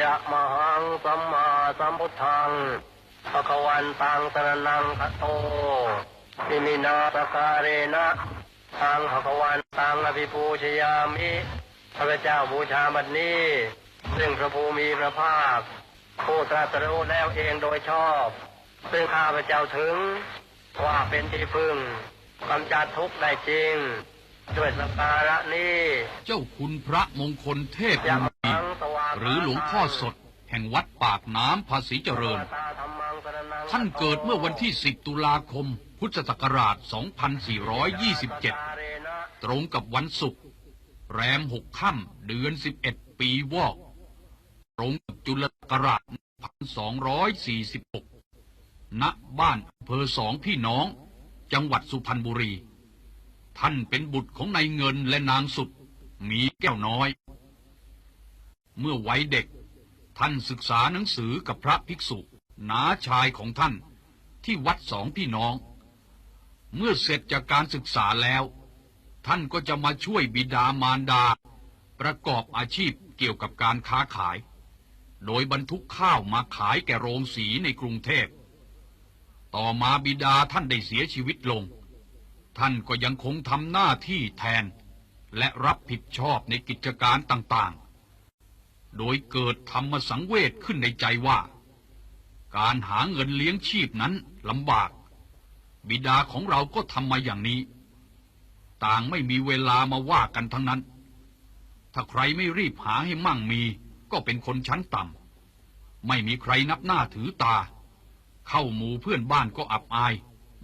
ยะมหังสัมมาสัมพุทธังภะคะวันตังสรนังคัตโตอิมินาสการเรนะตังภะคะวันตังอภิปูชยามิพระเจ้าบูชาบัดนี้ ซึ่งพระภูมิพระภาคผู้ตรัสรู้แล้วเองโดยชอบ ซึ่งข้าพเจ้าถึง ว่าเป็นที่พึ่งกำจัดทุกข์ได้จริง ด้วยสกการะนี้ เจ้าคุณพระมงคลเทพยะมุมนีหังสวากขา หรือหลวงพ่อสด แห่งวัดปากน้ำภาษีเจริญ ท่านเกิดเมื่อวันที่ 10 ตุลาคม พุทธศักราช 2427 ตรงกับวันศุกร์แรมหกค่ำเดือน 11 ปีวอก ตรงกับจุลศักราช 1246 ณ บ้านอำเภอสองพี่น้อง จังหวัดสุพรรณบุรี ท่านเป็นบุตรของนายเงินและนางสุด มีแก้วน้อย เมื่อวัยเด็ก ท่านศึกษาหนังสือกับพระภิกษุน้าชายของท่านที่วัดสองพี่น้อง เมื่อเสร็จจากการศึกษาแล้ว ท่านก็จะมาช่วยบิดามารดา ประกอบอาชีพเกี่ยวกับการค้าขาย โดยบรรทุกข้าวมาขายแก่โรงสีในกรุงเทพ ต่อมาบิดาท่านได้เสียชีวิตลง ท่านก็ยังคงทำหน้าที่แทน และรับผิดชอบในกิจการต่าง โดยเกิดธรรมสังเวชขึ้นในใจว่า การหาเงินเลี้ยงชีพนั้นลำบาก บิดาของเราก็ทำมาอย่างนี้ ต่างไม่มีเวลามาว่ากันทั้งนั้น ถ้าใครไม่รีบหาให้มั่งมีก็เป็นคนชั้นต่ำไม่มีใครนับหน้าถือตา เข้าหมู่เพื่อนบ้านก็อับอาย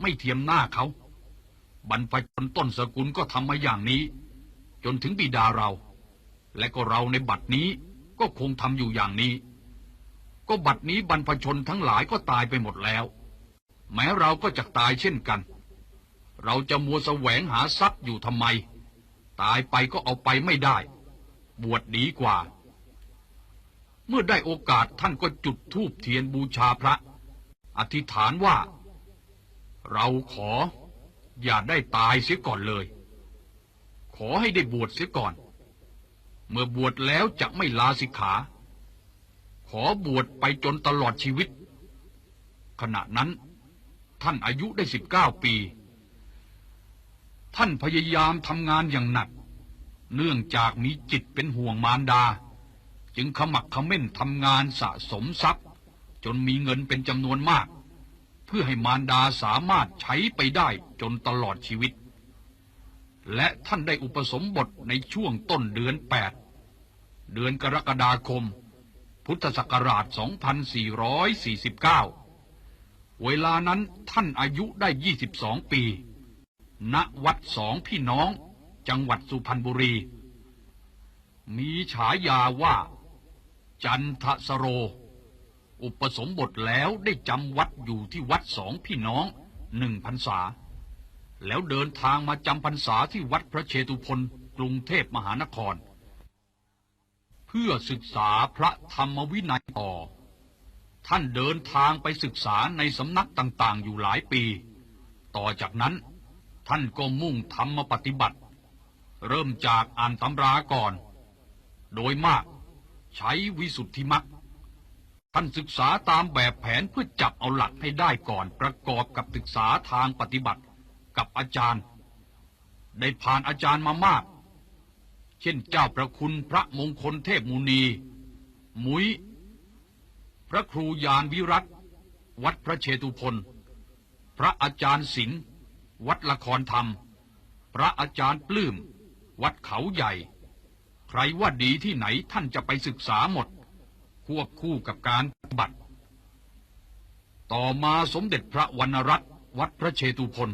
ไม่เทียมหน้าเขาบรรพชนต้นสกุลก็ทำมาอย่างนี้ จนถึงบิดาเรา และก็เราในบัดนี้ ก็คงทำอยู่อย่างนี้ ก็บัดนี้บรรพชนทั้งหลายก็ตายไปหมดแล้ว แม้เราก็จะตายเช่นกัน เราจะมัวแสวงหาทรัพย์อยู่ทำไม ตายไปก็เอาไปไม่ได้ บวชดีกว่า เมื่อได้โอกาสท่านก็จุดธูปเทียนบูชาพระ อธิษฐานว่า เราขออย่าได้ตายเสียก่อนเลย ขอให้ได้บวชเสียก่อน เมื่อบวชแล้วจะไม่ลาสิกขา ขอบวชไปจนตลอดชีวิต ขณะนั้นท่านอายุได้สิบเก้าปี ท่านพยายามทำงานอย่างหนัก เนื่องจากมีจิตเป็นห่วงมารดา จึงขมักขม้นทำงานสะสมทรัพย์ จนมีเงินเป็นจำนวนมาก เพื่อให้มารดาสามารถใช้ไปได้จนตลอดชีวิต และท่านได้อุปสมบทในช่วงต้นเดือนแปดเดือนกรกฎาคม พุทธศักราช 2449 เวลานั้นท่านอายุได้ 22 ปี ณ วัดสองพี่น้อง จังหวัดสุพรรณบุรี มีฉายาว่า จันทสโร อุปสมบทแล้วได้จำวัดอยู่ที่วัดสองพี่น้องหนึ่งพรรษา แล้วเดินทางมาจำพรรษาที่วัดพระเชตุพนกรุงเทพมหานคร เพื่อศึกษาพระธรรมวินัยต่อ ท่านเดินทางไปศึกษาในสำนักต่างๆ อยู่หลายปี ต่อจากนั้นท่านก็มุ่งทำมาปฏิบัติ เริ่มจากอ่านตำราก่อน โดยมากใช้วิสุทธิมักท่านศึกษาตามแบบแผนเพื่อจับเอาหลักให้ได้ก่อนประกอบกับศึกษาทางปฏิบัติ กับอาจารย์ ได้ผ่านอาจารย์มามาก เช่นเจ้าประคุณพระมงคลเทพมุนี มุยพระครูยานวิรัตวัดพระเชตุพนพระอาจารย์สิงห์วัดละครธรรม พระอาจารย์ปลื้ม วัดเขาใหญ่ ใครว่าดีที่ไหนท่านจะไปศึกษาหมด ควบคู่กับการปฏิบัติ ต่อมาสมเด็จพระวรรณรัตน์วัดพระเชตุพน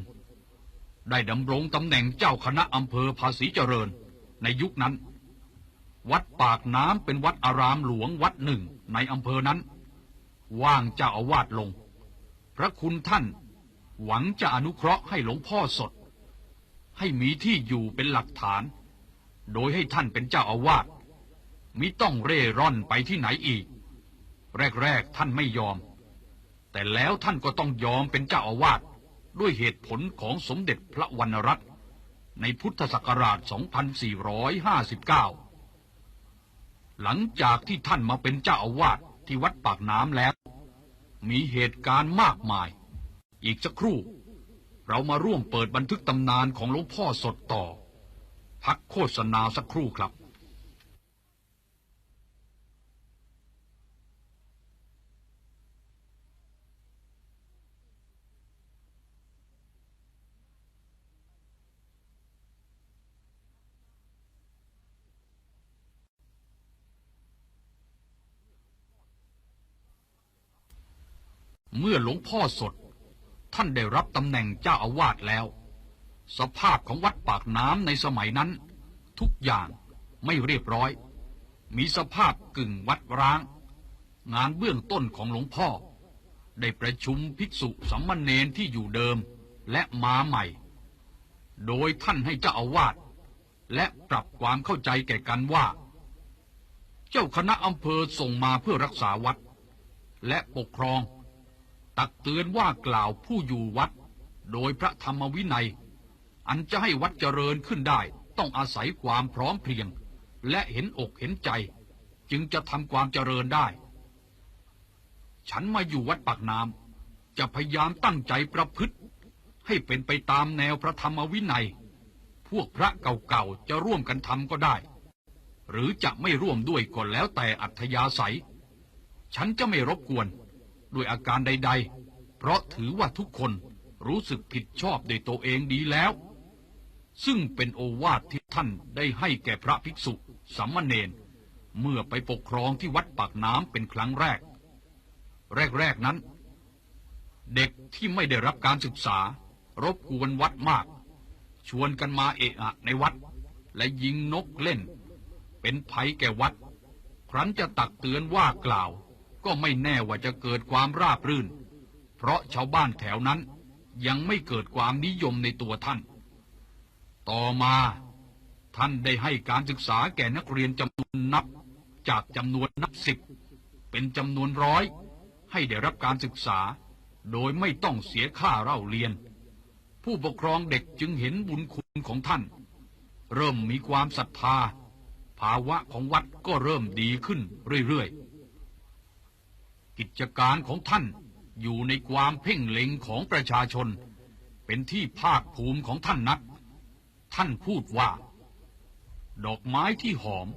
ได้ดำรงตำแหน่งเจ้าคณะอำเภอภาษีเจริญ ในยุคนั้น วัดปากน้ำเป็นวัดอารามหลวงวัดหนึ่งในอำเภอนั้น ว่างเจ้าอาวาสลง พระคุณท่านหวังจะอนุเคราะห์ให้หลวงพ่อสด ให้มีที่อยู่เป็นหลักฐาน โดยให้ท่านเป็นเจ้าอาวาสมิต้องเร่ร่อนไปที่ไหนอีก แรก ๆ ท่านไม่ยอม แต่แล้วท่านก็ต้องยอมเป็นเจ้าอาวาส ด้วยเหตุผลของสมเด็จพระวรรณรัตน์ในพุทธศักราช 2459 หลังจากที่ท่านมาเป็นเจ้าอาวาสที่วัดปากน้ำแล้ว มีเหตุการณ์มากมาย อีกสักครู่ เรามาร่วมเปิดบันทึกตำนานของหลวงพ่อสดต่อ พักโฆษณาสักครู่ครับ เมื่อหลวงพ่อสด ท่านได้รับตำแหน่งเจ้าอาวาสแล้ว สภาพของวัดปากน้ำในสมัยนั้น ทุกอย่างไม่เรียบร้อย มีสภาพกึ่งวัดร้าง งานเบื้องต้นของหลวงพ่อ ได้ประชุมภิกษุสัมมเนนที่อยู่เดิมและมาใหม่ โดยท่านให้เจ้าอาวาสและปรับความเข้าใจแก่กันว่า เจ้าคณะอำเภอส่งมาเพื่อรักษาวัด และปกครอง ตักเตือนว่ากล่าวผู้อยู่วัด โดยพระธรรมวินัย อันจะให้วัดเจริญขึ้นได้ ต้องอาศัยความพร้อมเพรียง และเห็นอกเห็นใจ จึงจะทำความเจริญได้ ฉันมาอยู่วัดปากน้ำจะพยายามตั้งใจประพฤติ ให้เป็นไปตามแนวพระธรรมวินัย พวกพระเก่าๆจะร่วมกันทำก็ได้ หรือจะไม่ร่วมด้วยก็แล้วแต่อัธยาศัย ฉันจะไม่รบกวน ด้วยอาการใด ๆ เพราะถือว่าทุกคนรู้สึกผิดชอบโดยตัวเองดีแล้ว ซึ่งเป็นโอวาทที่ท่านได้ให้แก่พระภิกษุสามเณรเมื่อไปปกครองที่วัดปากน้ำเป็นครั้งแรก แรก ๆ นั้น เด็กที่ไม่ได้รับการศึกษารบกวนวัดมาก ชวนกันมาเอะอะในวัด และยิงนกเล่น เป็นภัยแก่วัด ครั้นจะตักเตือนว่ากล่าว ก็ไม่แน่ว่าจะเกิดความราบรื่น เพราะชาวบ้านแถวนั้นยังไม่เกิดความนิยมในตัวท่าน ต่อมาท่านได้ให้การศึกษาแก่นักเรียนจำนวนนับ จากจำนวนนับสิบเป็นจำนวนร้อย ให้ได้รับการศึกษา โดยไม่ต้องเสียค่าเล่าเรียน ผู้ปกครองเด็กจึงเห็นบุญคุณของท่าน เริ่มมีความศรัทธา ภาวะของวัดก็เริ่มดีขึ้นเรื่อยๆ กิจการของท่านอยู่ในความเพ่งเล็งของประชาชน เป็นที่ภาคภูมิของท่านนัก ท่านพูดว่า ดอกไม้ที่หอม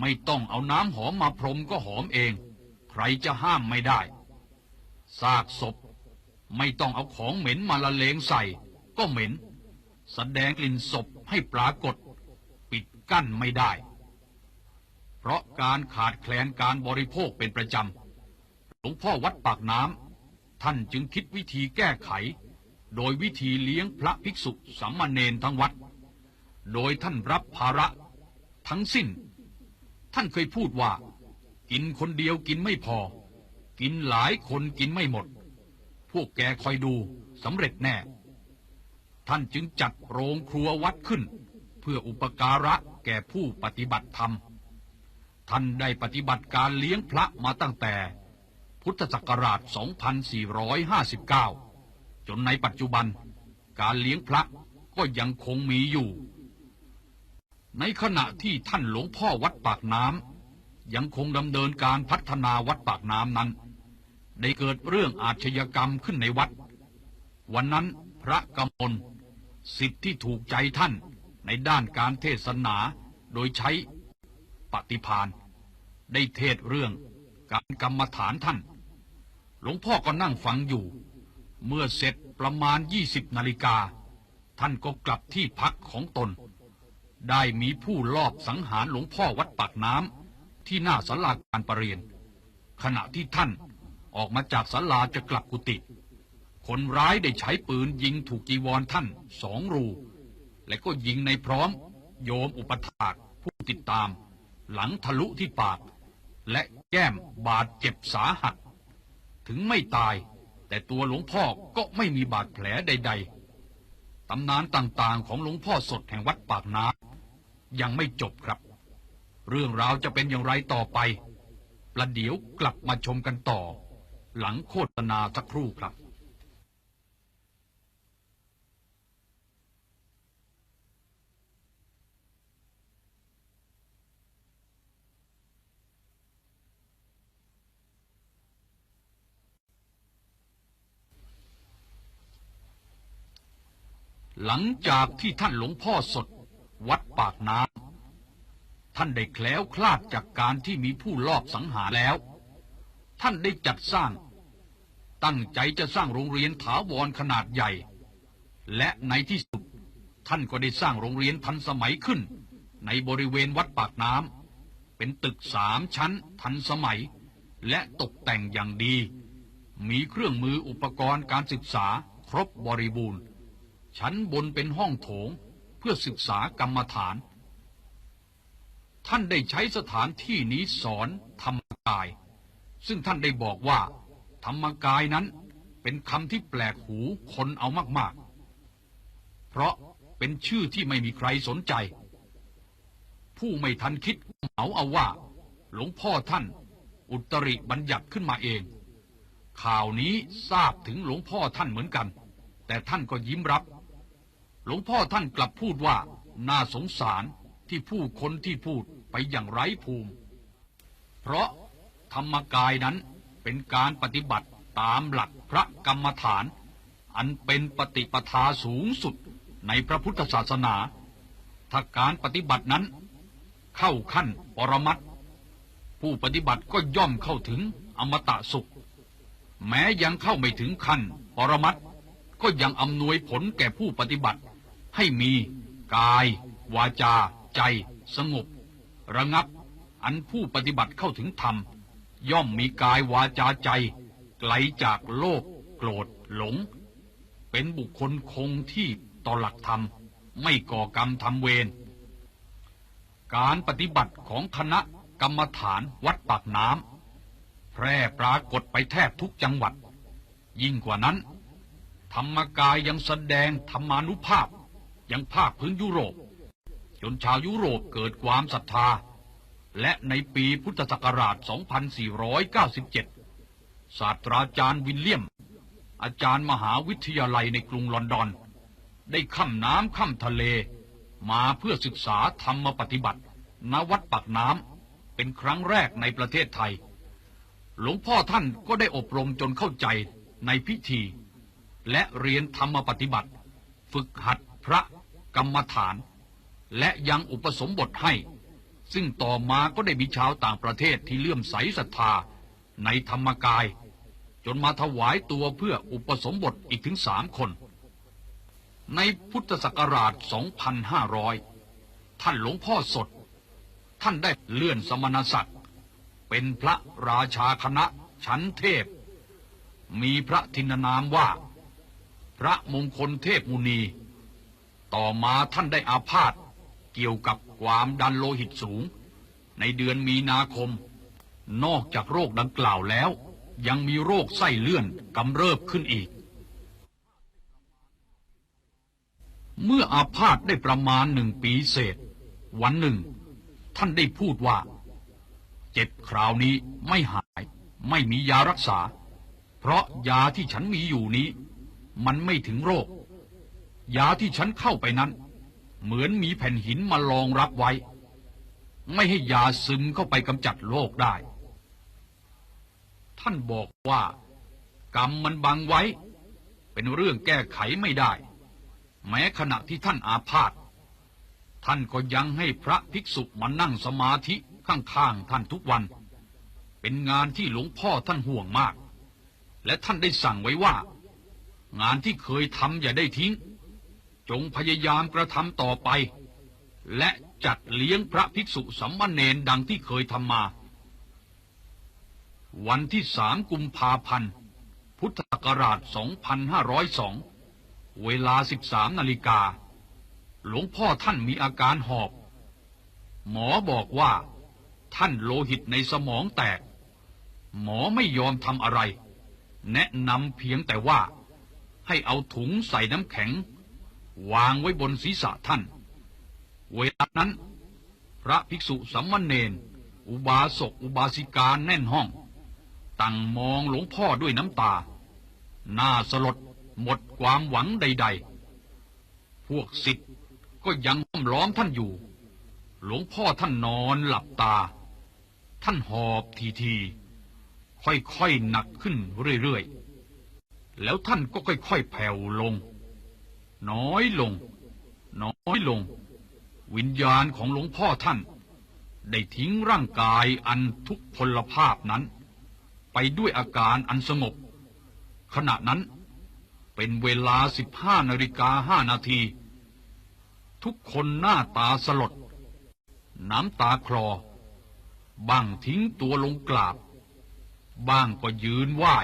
ไม่ต้องเอาน้ำหอมมาพรมก็หอมเอง ใครจะห้ามไม่ได้ซากศพ ไม่ต้องเอาของเหม็นมาละเลงใส่ ก็เหม็น แสดงกลิ่นศพให้ปรากฏ ปิดกั้นไม่ได้ เพราะการขาดแคลนการบริโภคเป็นประจำ หลวงพ่อวัดปากน้ำท่านจึงคิดวิธีแก้ไข โดยวิธีเลี้ยงพระภิกษุสามเณรทั้งวัด โดยท่านรับภาระ ทั้งสิ้น ท่านเคยพูดว่า กินคนเดียวกินไม่พอ กินหลายคนกินไม่หมด พวกแกคอยดูสำเร็จแน่ ท่านจึงจัดโรงครัววัดขึ้น เพื่ออุปการะแก่ผู้ปฏิบัติธรรมท่านได้ปฏิบัติการเลี้ยงพระมาตั้งแต่ พุทธศักราช 2459 จนในปัจจุบันการเลี้ยงพระก็ยังคงมีอยู่ ในขณะที่ท่านหลวงพ่อวัดปากน้ำยังคงดำเนินการพัฒนาวัดปากน้ำนั้น ได้เกิดเรื่องอาชญากรรมขึ้นในวัด วันนั้นพระกำมลสิทธิ์ที่ถูกใจท่านในด้านการเทศนาโดยใช้ปฏิพานได้เทศเรื่องการกรรมฐานท่าน หลวงพ่อก็นั่งฟังอยู่ เมื่อเสร็จประมาณยี่สิบนาฬิกา ท่านก็กลับที่พักของตน ได้มีผู้ลอบสังหารหลวงพ่อวัดปากน้ำที่หน้าศาลาการประเรียน ขณะที่ท่านออกมาจากศาลาจะกลับกุฏิคนร้ายได้ใช้ปืนยิงถูกจีวรท่านสองรู และก็ยิงในพร้อม โยมอุปถากผู้ติดตาม หลังทะลุที่ปาก และแก้มบาดเจ็บสาหัส ถึงไม่ตาย แต่ตัวหลวงพ่อก็ไม่มีบาดแผลใด ๆ ตำนานต่างๆ ของหลวงพ่อสดแห่งวัดปากน้ำยังไม่จบครับ เรื่องราวจะเป็นอย่างไรต่อไป ประเดี๋ยวกลับมาชมกันต่อ หลังโฆษณาสักครู่ครับ หลังจากที่ท่านหลวงพ่อสด วัดปากน้ำท่านได้แคล้วคลาดจากการที่มีผู้ลอบสังหารแล้ว ท่านได้จัดสร้าง ตั้งใจจะสร้างโรงเรียนถาวรขนาดใหญ่ และในที่สุด ท่านก็ได้สร้างโรงเรียนทันสมัยขึ้น ในบริเวณวัดปากน้ำเป็นตึกสามชั้นทันสมัย และตกแต่งอย่างดี มีเครื่องมืออุปกรณ์การศึกษาครบบริบูรณ์ ชั้นบนเป็นห้องโถงเพื่อศึกษากรรมฐาน ท่านได้ใช้สถานที่นี้สอนธรรมกาย ซึ่งท่านได้บอกว่า ธรรมกายนั้นเป็นคำที่แปลกหูคนเอามากๆ เพราะเป็นชื่อที่ไม่มีใครสนใจ ผู้ไม่ทันคิดเหมาเอาว่า หลวงพ่อท่าน อุตริบัญญัติขึ้นมาเอง ข่าวนี้ทราบถึงหลวงพ่อท่านเหมือนกัน แต่ท่านก็ยิ้มรับ หลวงพ่อท่านกลับพูดว่า น่าสงสารที่ผู้คนที่พูดไปอย่างไร้ภูมิ เพราะธรรมกายนั้นเป็นการปฏิบัติตามหลักพระกรรมฐาน อันเป็นปฏิปทาสูงสุดในพระพุทธศาสนา ถ้าการปฏิบัตินั้น เข้าขั้นปรมัตผู้ปฏิบัติก็ย่อมเข้าถึงอมตะสุข แม้ยังเข้าไม่ถึงขั้นปรมัตก็ยังอำนวยผลแก่ผู้ปฏิบัติ ให้มีกาย วาจา ใจ สงบ ระงับ อันผู้ปฏิบัติเข้าถึงธรรม ย่อมมีกายวาจาใจไกลจากโลภโกรธหลง เป็นบุคคลคงที่ต่อหลักธรรม ไม่ก่อกรรมทำเวรการปฏิบัติของคณะกรรมฐานวัดปากน้ำแพร่ปรากฏไปแทบทุกจังหวัด ยิ่งกว่านั้น ธรรมกายยังแสดงธรรมานุภาพ ยังภาคพื้นยุโรป จนชาวยุโรปเกิดความศรัทธา และในปีพุทธศักราช 2497 ศาสตราจารย์วิลเลียม อาจารย์มหาวิทยาลัยในกรุงลอนดอน ได้ข้ามน้ำข้ามทะเล มาเพื่อศึกษาธรรมปฏิบัติ ณวัดปากน้ำเป็นครั้งแรกในประเทศไทย หลวงพ่อท่านก็ได้อบรมจนเข้าใจในพิธี และเรียนธรรมปฏิบัติ ฝึกหัดพระ กรรมฐาน และยังอุปสมบทให้ ซึ่งต่อมาก็ได้มีชาวต่างประเทศที่เลื่อมใสศรัทธาในธรรมกาย จนมาถวายตัวเพื่ออุปสมบทอีกถึงสามคน ในพุทธศักราช 2500 ท่านหลวงพ่อสด ท่านได้เลื่อนสมณศักดิ์เป็นพระราชาคณะชั้นเทพ มีพระทินนามว่า พระมงคลเทพมุนี ต่อมาท่านได้อาพาธเกี่ยวกับความดันโลหิตสูง ในเดือนมีนาคม นอกจากโรคดังกล่าวแล้ว ยังมีโรคไส้เลื่อนกำเริบขึ้นอีก เมื่ออาพาธได้ประมาณหนึ่งปีเศษ วันหนึ่ง ท่านได้พูดว่า เจ็บคราวนี้ไม่หายไม่มียารักษา เพราะยาที่ฉันมีอยู่นี้ มันไม่ถึงโรค ยาที่ฉันเข้าไปนั้น เหมือนมีแผ่นหินมารองรับไว้ ไม่ให้ยาซึมเข้าไปกำจัดโรคได้ ท่านบอกว่า กรรมมันบังไว้ เป็นเรื่องแก้ไขไม่ได้ แม้ขณะที่ท่านอาพาธท่านก็ยังให้พระภิกษุมานั่งสมาธิข้างๆท่านทุกวัน เป็นงานที่หลวงพ่อท่านห่วงมาก และท่านได้สั่งไว้ว่า งานที่เคยทำอย่าได้ทิ้ง จงพยายามกระทำต่อไป และจัดเลี้ยงพระภิกษุสัมมาเนนดังที่เคยทำมา วันที่สามกุมภาพันธ์พุทธศักราช 2502 เวลา 13 นาฬิกา หลวงพ่อท่านมีอาการหอบ หมอบอกว่า ท่านโลหิตในสมองแตก หมอไม่ยอมทำอะไร แนะนำเพียงแต่ว่า ให้เอาถุงใส่น้ำแข็ง วางไว้บนศีรษะท่าน เวลานั้น พระภิกษุสัมมเนนอุบาสกอุบาสิกาแน่นห้อง ตั้งมองหลวงพ่อด้วยน้ำตา หน้าสลดหมดความหวังใด ๆ พวกสิทธิ์ก็ยังห้อมล้อมท่านอยู่ หลวงพ่อท่านนอนหลับตา ท่านหอบทีๆค่อยๆหนักขึ้นเรื่อยๆ แล้วท่านก็ค่อยๆแผ่วลง น้อยลง น้อยลง วิญญาณของหลวงพ่อท่าน ได้ทิ้งร่างกายอันทุกพลภาพนั้น ไปด้วยอาการอันสงบ ขณะนั้นเป็นเวลาสิบห้านาฬิกาห้านาที ทุกคนหน้าตาสลด น้ำตาคลอ บ้างทิ้งตัวลงกราบ บ้างก็ยืนไหว้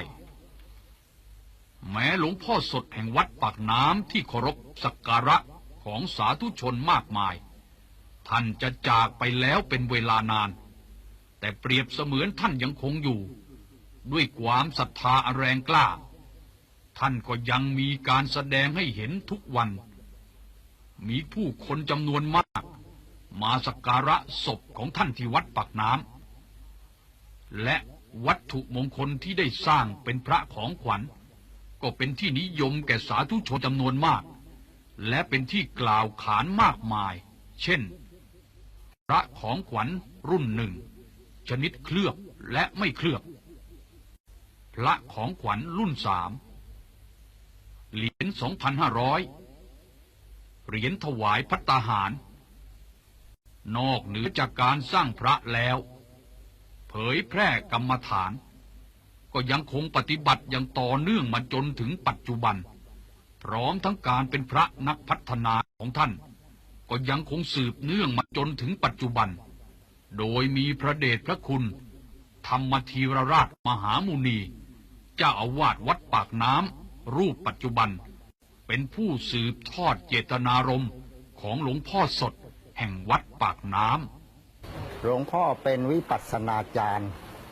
แม้หลวงพ่อสดแห่งวัดปากน้ำที่เคารพสักการะของสาธุชนมากมาย ท่านจะจากไปแล้วเป็นเวลานาน แต่เปรียบเสมือนท่านยังคงอยู่ ด้วยความศรัทธาแรงกล้า ท่านก็ยังมีการแสดงให้เห็นทุกวัน มีผู้คนจำนวนมาก มาสักการะศพของท่านที่วัดปากน้ำและวัตถุมงคลที่ได้สร้างเป็นพระของขวัญ ก็เป็นที่นิยมแก่สาธุชนจำนวนมาก และเป็นที่กล่าวขานมากมาย เช่น พระของขวัญรุ่นหนึ่ง ชนิดเคลือบและไม่เคลือบ พระของขวัญรุ่นสามเหรียญ2,500 เหรียญถวายพัตตาหาร นอกเหนือจากการสร้างพระแล้ว เผยแพร่กรรมฐาน ก็ยังคงปฏิบัติอย่างต่อเนื่องมาจนถึงปัจจุบัน พร้อมทั้งการเป็นพระนักพัฒนาของท่าน ก็ยังคงสืบเนื่องมาจนถึงปัจจุบัน โดยมีพระเดชพระคุณ ธรรมธีรราชมหามุนี เจ้าอาวาสวัดปากน้ำรูปปัจจุบัน เป็นผู้สืบทอดเจตนารมณ์ของหลวงพ่อสดแห่งวัดปากน้ำหลวงพ่อเป็นวิปัสสนาจารย์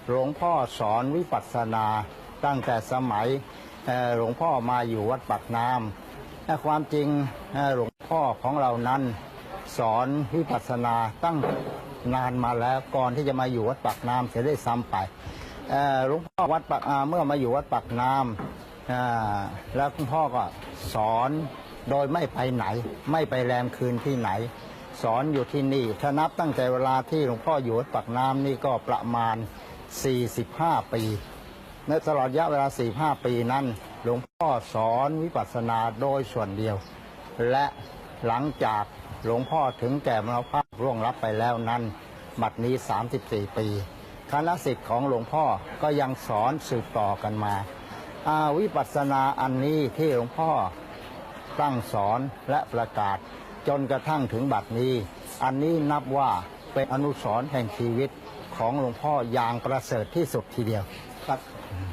หลวงพ่อสอนวิปัสสนาตั้งแต่สมัยหลวงพ่อมาอยู่วัดปากน้ำแต่ความจริงหลวงพ่อของเรานั้นสอนวิปัสสนาตั้งนานมาแล้วก่อนที่จะมาอยู่วัดปากน้ำเสียได้ซ้ำไปหลวงพ่อวัดปากเมื่อมาอยู่วัดปากน้ำแล้วคุณพ่อก็สอนโดยไม่ไปไหน ไม่ไปแรมคืนที่ไหน สอนอยู่ที่นี่ถ้านับตั้งแต่เวลาที่หลวงพ่ออยู่วัดปากน้ำนี่ก็ประมาณ 45 ปี ในตลอดระยะเวลา 45 ปีนั้น หลวงพ่อสอนวิปัสสนาโดยส่วนเดียว และหลังจากหลวงพ่อถึงแก่มรณภาพร่วงรับไปแล้วนั้นบัดนี้ 34 ปี คณะสิทธิ์ของหลวงพ่อก็ยังสอนสืบต่อกันมาอาวิปัสสนาอันนี้ที่หลวงพ่อตั้งสอนและประกาศ จนกระทั่งถึงบัดนี้ อันนี้นับว่าเป็นอนุสรณ์แห่งชีวิต ของหลวงพ่ออย่างประเสริฐที่สุดทีเดียวครับ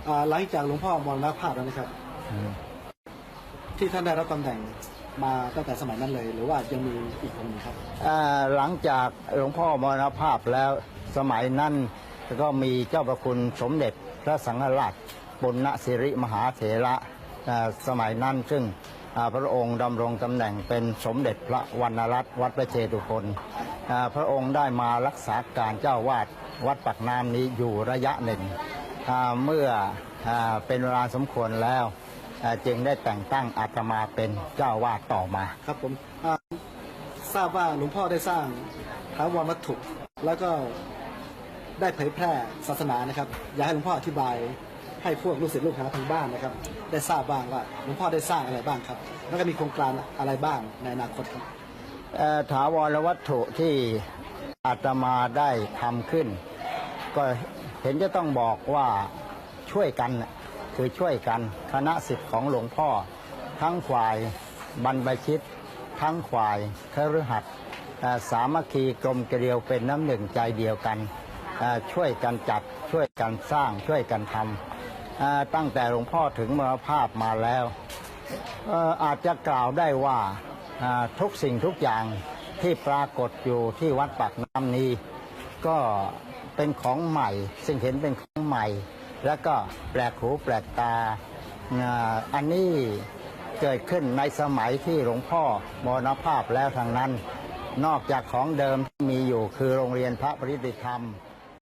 อ่าหลังจากหลวงพ่อมรณภาพแล้วนะครับที่ท่านได้รับตำแหน่งมาตั้งแต่สมัยนั้นเลย หรือว่ายังมีอีกองค์หนึงครับ อ่าหลังจากหลวงพ่อมรณภาพแล้วสมัยนั้นก็มีเจ้าประคุณสมเด็จพระสังฆราชปุณณสิริมหาเถระอ่าสมัยนั้นซึ่งอ่า พระองค์ดำรงตำแหน่งเป็นสมเด็จพระวรรณรัตน์วัดพระเชตุพนพระองค์ได้มารักษาการเจ้าวาดวัดปักน้ำนี้อยู่ระยะหนึ่งเมื่ออเป็นเวลาสมควรแล้วจึงได้แต่งตั้งอาตมาเป็นเจ้าวาดต่อมาครับผมทราบว่าหลวงพ่อได้สร้างถาวรวัตถุแล้วก็ได้เผยแพร่ศาสนานะครับ อยากให้หลวงพ่ออธิบาย ให้พวกลูกศิษย์ลูกหาทางบ้านนะครับ ได้ทราบบ้างว่าหลวงพ่อได้สร้างอะไรบ้างครับ แล้วก็มีโครงการอะไรบ้างในอนาคตครับถาวรวัตถุที่อาตมาได้ทำขึ้น ก็เห็นจะต้องบอกว่าช่วยกันคือช่วยกันคณะสิทธิ์ของหลวงพ่อ ทั้งฝ่ายบรรพชิต ทั้งฝ่ายคฤหัสถ์สามัคคีกลมเกลียวเป็นน้ำหนึ่งใจเดียวกัน ช่วยกันจัดช่วยกันสร้างช่วยกันทำ ตั้งแต่หลวงพ่อถึงมรณภาพมาแล้วอาจจะกล่าวได้ว่าทุกสิ่งทุกอย่างที่ปรากฏอยู่ที่วัดปากน้ำนี้ ก็เป็นของใหม่ ซึ่งเห็นเป็นของใหม่ แล้วก็แปลกหูแปลกตาอ่าอันนี้เกิดขึ้นในสมัยที่หลวงพ่อมรณภาพแล้วทางนั้น นอกจากของเดิมที่มีอยู่คือโรงเรียนพระปริติธรรม